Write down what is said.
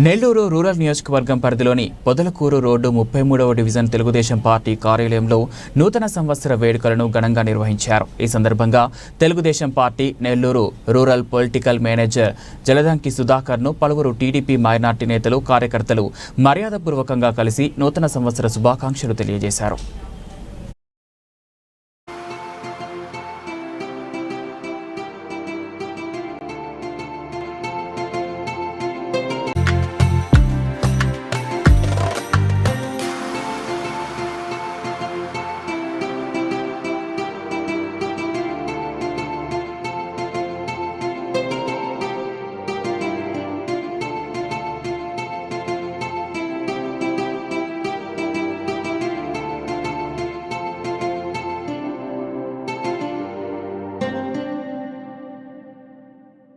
Nellore rural నియోజకవర్గం పరిధిలోని Podalakuru road ముప్పై మూడవ డివిజన్ తెలుగుదేశం పార్టీ కార్యాలయంలో నూతన సంవత్సర వేడుకలను ఘనంగా నిర్వహించారు. ఈ సందర్భంగా Telugu Desam party Nellore rural political manager Jaladanki సుధాకర్ను పలువురు టీడీపీ మైనార్టీ నేతలు కార్యకర్తలు మర్యాదపూర్వకంగా కలిసి నూతన సంవత్సర శుభాకాంక్షలు తెలియజేశారు.